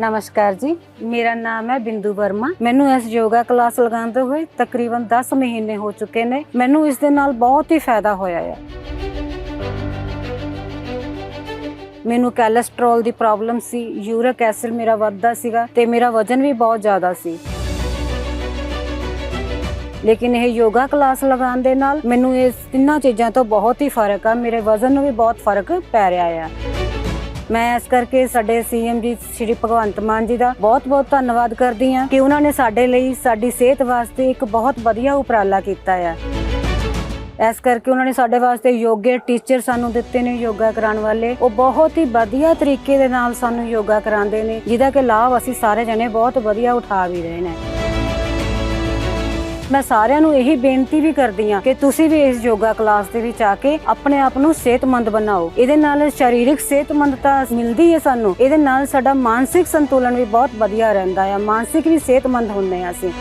ਨਮਸਕਾਰ ਜੀ। ਮੇਰਾ ਨਾਮ ਹੈ ਬਿੰਦੂ ਵਰਮਾ। ਮੈਨੂੰ ਇਸ ਯੋਗਾ ਕਲਾਸ ਲਗਾਉਂਦੇ ਹੋਏ ਤਕਰੀਬਨ 10 ਮਹੀਨੇ ਹੋ ਚੁੱਕੇ ਨੇ। ਮੈਨੂੰ ਇਸ ਦੇ ਨਾਲ ਬਹੁਤ ਹੀ ਫਾਇਦਾ ਹੋਇਆ ਹੈ ਮੈਨੂੰ ਕੋਲੇਸਟ੍ਰੋਲ ਦੀ ਪ੍ਰੋਬਲਮ ਸੀ ਯੂਰਿਕ ਐਸਿਡ ਮੇਰਾ ਵੱਧਦਾ ਸੀਗਾ ਤੇ ਮੇਰਾ ਵਜ਼ਨ ਵੀ ਬਹੁਤ ਜ਼ਿਆਦਾ ਸੀ। ਲੇਕਿਨ ਇਹ ਯੋਗਾ ਕਲਾਸ ਲਗਾਉਣ ਦੇ ਨਾਲ ਮੈਨੂੰ ਇਸ ਤਿੰਨਾਂ ਚੀਜ਼ਾਂ ਤੋਂ ਬਹੁਤ ਹੀ ਫ਼ਰਕ ਆ। ਮੇਰੇ ਵਜ਼ਨ ਨੂੰ ਵੀ ਬਹੁਤ ਫ਼ਰਕ ਪੈ ਰਿਹਾ ਆ। ਮੈਂ ਇਸ ਕਰਕੇ ਸਾਡੇ ਸੀਐਮ ਜੀ, ਸ਼੍ਰੀ ਭਗਵੰਤ ਮਾਨ ਜੀ ਦਾ ਬਹੁਤ-ਬਹੁਤ ਧੰਨਵਾਦ ਕਰਦੀ ਹਾਂ ਕਿ ਉਹਨਾਂ ਨੇ ਸਾਡੇ ਲਈ ਸਾਡੀ ਸਿਹਤ ਵਾਸਤੇ ਇੱਕ ਬਹੁਤ ਵਧੀਆ ਉਪਰਾਲਾ ਕੀਤਾ ਆ। ਇਸ ਕਰਕੇ ਉਹਨਾਂ ਨੇ ਸਾਡੇ ਵਾਸਤੇ ਯੋਗੇ ਟੀਚਰ ਸਾਨੂੰ ਦਿੱਤੇ ਨੇ ਯੋਗਾ ਕਰਾਉਣ ਵਾਲੇ। ਉਹ ਬਹੁਤ ਹੀ ਵਧੀਆ ਤਰੀਕੇ ਦੇ ਨਾਲ ਸਾਨੂੰ ਯੋਗਾ ਕਰਾਉਂਦੇ ਨੇ, ਜਿਹਦਾ ਕਿ ਲਾਭ ਅਸੀਂ ਸਾਰੇ ਜਣੇ ਬਹੁਤ ਵਧੀਆ ਉਠਾ ਵੀ ਰਹੇ ਨੇ। ਮੈਂ ਸਾਰਿਆਂ ਨੂੰ ਇਹੀ ਬੇਨਤੀ ਵੀ ਕਰਦੀ ਹਾਂ ਕਿ ਤੁਸੀਂ ਵੀ ਇਸ ਯੋਗਾ ਕਲਾਸ ਦੇ ਵਿੱਚ ਆ ਕੇ ਆਪਣੇ ਆਪ ਨੂੰ ਸਿਹਤਮੰਦ ਬਣਾਓ। ਇਹਦੇ ਨਾਲ ਸਰੀਰਕ ਸਿਹਤਮੰਦਤਾ ਮਿਲਦੀ ਹੈ ਸਾਨੂੰ। ਇਹਦੇ ਨਾਲ ਸਾਡਾ ਮਾਨਸਿਕ ਸੰਤੁਲਨ ਵੀ ਬਹੁਤ ਵਧੀਆ ਰਹਿੰਦਾ ਆ ਮਾਨਸਿਕ ਵੀ ਸਿਹਤਮੰਦ ਹੁੰਦੇ ਹਾਂ ਅਸੀਂ।